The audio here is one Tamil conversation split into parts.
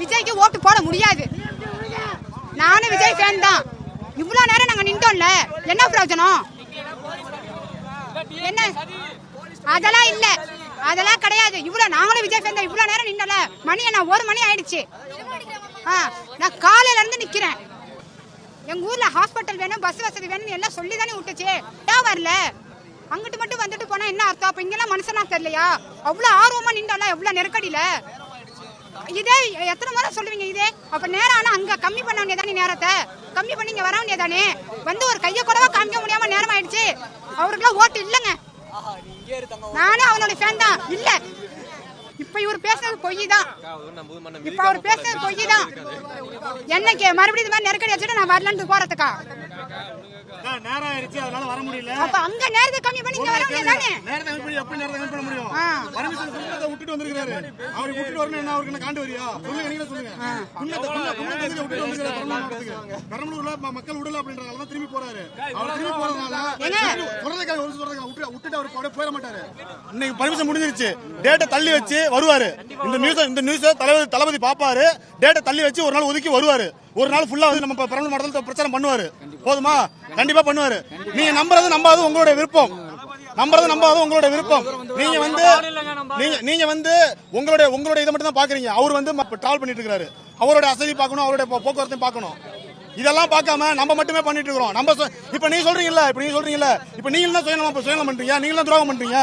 விஜய்க்கு ஓட்டு போட முடியாது. நானும் விஜய் ஃபேன் தான். இவ்வளோ நேரம் நாங்கள் நின்றோம்ல என்ன பிரயோஜனம்? என்ன? அதெல்லாம் இல்ல. அதெல்லாம் கிடையாது. இவ்வளவு நாங்களும் விஜய் ஃபேன் தான். இவ்வளவு நேரம் நின்றல மணி என்ன ஒரு மணி ஆயிடுச்சு. ஆ, நான் காலையில இருந்து நிக்கிறேன். எங்க ஊர்ல ஹாஸ்பிட்டல் வேணும் பஸ் வசதி வேணும் எல்லாம் சொல்லி தானே விட்டுச்சு. ஏன் வரல? அங்கிட்டு மட்டும் வந்துட்டு போனா என்ன அர்த்தம்? அப்ப இங்கெல்லாம் மனுஷனா தெரியலையா? அவ்வளவு ஆர்வமா நின்றால எவ்வளவு நெருக்கடியில. இதே எத்தனை முறை சொல்லுவீங்க இதே? அப்ப நேரம் ஆனா அங்க கம்மி பண்ண வேண்டியதானே நேரத்தை? கம்மி பண்ணி இங்க வர வேண்டியதானே வந்து ஒரு கைய கூடவா காமிக்க முடியாம நேரம் ஆயிடுச்சு அவருக்குலாம் ஓட்டு இல்லைங்க. நானும் அவனோட ஃபேன் தான். இல்ல. இப்ப இவர் பேசுனது பொய் தான். இப்ப அவர் பேசுனது பொய் தான். என்னைக்கு மறுபடியும் இது மாதிரி நெருக்கடி வச்சுட்டு நான் வரலன்னு போறதுக்கா? நேரம் ஆயிடுச்சு அதனால வர முடியல அப்ப அங்க நேரத்தை கம்மி பண்ணி இங்க வர வேண்டியதானே நேரத்தை கம்மி பண்ணி எப்படி நேரத்தை கம்மி பண்ண முடியும் ஆ. பரமேஸ்வரன் குடும்பத்தை விட்டுட்டு வந்திருக்காரு அவரை விட்டுட்டு வரணும் என்ன அவருக்கு என்ன காண்டு வரியா சொல்லுங்க நீங்க சொல்லுங்க விட்டுட்டு வந்திருக்காரு பெரம்பலூருக்கு? பெரம்பலூர்ல மக்கள் விடல அப்படின்றதால தான் திரும்பி போறாரு அவர் திரும்பி போறதுனால சொல்றதுக்காக ஒரு விட்டுட்டு அவர் போயிட மாட்டாரு. இன்னைக்கு பர்மிஷன் முடிஞ்சிருச்சு. டேட்டை தள்ளி வச்சு வருவாரு. இந்த நியூஸ் இந்த நியூஸ் தலைவர் தளபதி பாப்பாரு. டேட்டை தள்ளி வச்சு ஒரு நாள் ஒதுக்கி வருவாரு. ஒரு நாள் ஃபுல்லா வந்து நம்ம பெரம்பலூர் மாவட்டத்தில் பிரச்சனை பண்ணுவாரு. போதுமா? கண்டிப்பா பண்ணுவாரு. நீங்க நம்புறது நம்பாது உங்களுடைய விருப்பம். நம்புறது நம்பாது உங்களோட விருப்பம். நீங்க வந்து நீங்க நீங்க வந்து உங்களுடைய உங்களுடைய இதை மட்டும் தான் பாக்குறீங்க. அவர் வந்து டிராவல் பண்ணிட்டு இருக்காரு அவரோட அசதி பார்க்கணும் அவருடைய போக்குவரத்தையும் பார்க்கணும். இதெல்லாம் பார்க்காம நம்ம மட்டுமே பண்ணிட்டு இருக்கிறோம். நம்ம இப்ப நீங்க சொல்றீங்கல்ல இப்ப நீங்க சொல்றீங்கல்ல இப்ப நீங்க தான் சுயநலம் சுயநலம் பண்றீங்க? நீங்க தான் துரோகம் பண்றீங்க?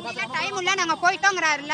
இப்ப டைம் இல்ல நாங்க போயிட்டோங்கிறாருல